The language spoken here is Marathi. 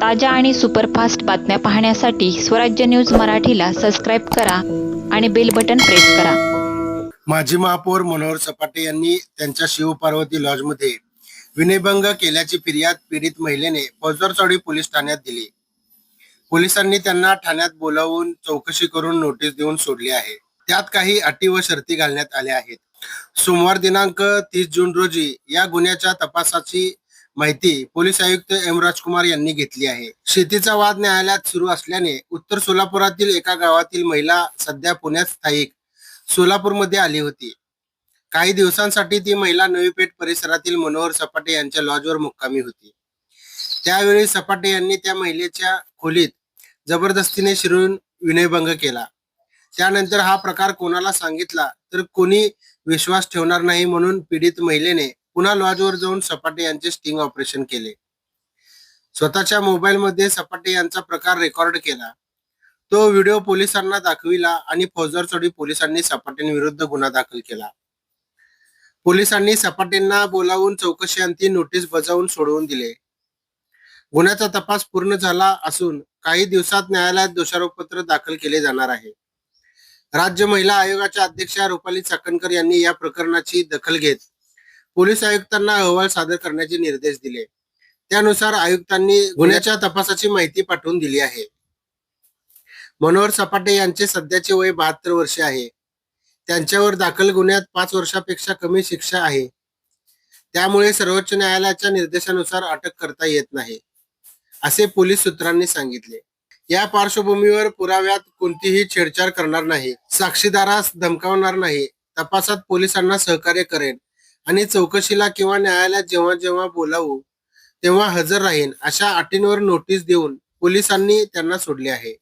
ताज्या आणि सुपरफास्ट बातम्या पाहण्यासाठी स्वराज्य न्यूज मराठीला सबस्क्राईब करा आणि बेल बटन प्रेस करा. माजी महापौर मनोहर सपाटे यांनी त्यांच्या शिवपार्वती लॉजमध्ये विनयभंग केल्याची फिर्याद पीडित महिलेने फौजदारचौडी पोलीस ठाण्यात दिली. पोलिसांनी त्यांना ठाण्यात बोलावून चौकशी करून नोटीस देऊन सोडली आहे. त्यात काही अटी व शर्ती घालण्यात आल्या आहेत. सोमवार दिनांक तीस जून रोजी या गुन्ह्याच्या तपासाची माहिती पोलीस आयुक्त एम राजकुमार यांनी घेतली आहे. शेतीचा वाद न्यायालयात सुरू असल्याने उत्तर सोलापुरातील एका गावातील महिला सध्या पुण्यात स्थायिक सोलापूरमध्ये आली होती. काही दिवसांसाठी ती महिला नवीपेठ परिसरातील मनोहर सपाटे यांच्या लॉजवर मुक्कामी होती. त्यावेळी सपाटे यांनी त्या महिलेच्या खोलीत जबरदस्तीने शिरून विनयभंग केला. त्यानंतर हा प्रकार कोणाला सांगितला तर कोणी विश्वास ठेवणार नाही म्हणून पीडित महिलेने पुन्हा लॉजवर जाऊन सपाटे यांचे स्टिंग ऑपरेशन केले. स्वतःच्या मोबाईलमध्ये सपाटे यांचा प्रकार रेकॉर्ड केला. तो व्हिडिओ पोलिसांना दाखविला आणि फौजदारचौडी पोलिसांनी सपाटेंविरुद्ध गुन्हा दाखल केला. पोलिसांनी सपाटेंना बोलावून चौकशी अंती नोटीस बजावून सोडवून दिले. गुन्ह्याचा तपास पूर्ण झाला असून काही दिवसात न्यायालयात दोषारोपपत्र दाखल केले जाणार आहे. राज्य महिला आयोगाच्या अध्यक्षा रुपाली चाकणकर यांनी या प्रकरणाची दखल घेत पोलीस आयुक्तांना अहवाल सादर करण्याचे निर्देश दिले. त्यानुसार आयुक्तांनी गुन्ह्याच्या तपासाची माहिती पाठवून दिली आहे. मनोहर सपाटे यांचे सध्याचे वय बहात्तर वर्षे आहे. त्यांच्यावर दाखल गुन्ह्यात पाच वर्षापेक्षा कमी शिक्षा आहे. त्यामुळे सर्वोच्च न्यायालयाच्या निर्देशानुसार अटक करता येत नाही असे पोलीस सूत्रांनी सांगितले. या पार्श्वभूमीवर पुराव्यात कोणतीही छेडछाड करणार नाही साक्षीदारास धमकावणार नाही तपासात पोलिसांना सहकार्य करेन आणि चौकशीला किंवा न्यायालयात जेव्हा जेव्हा बोलावू तेव्हा हजर राहीन अशा अटींवर नोटीस देऊन पोलिसांनी त्यांना सोडले आहे.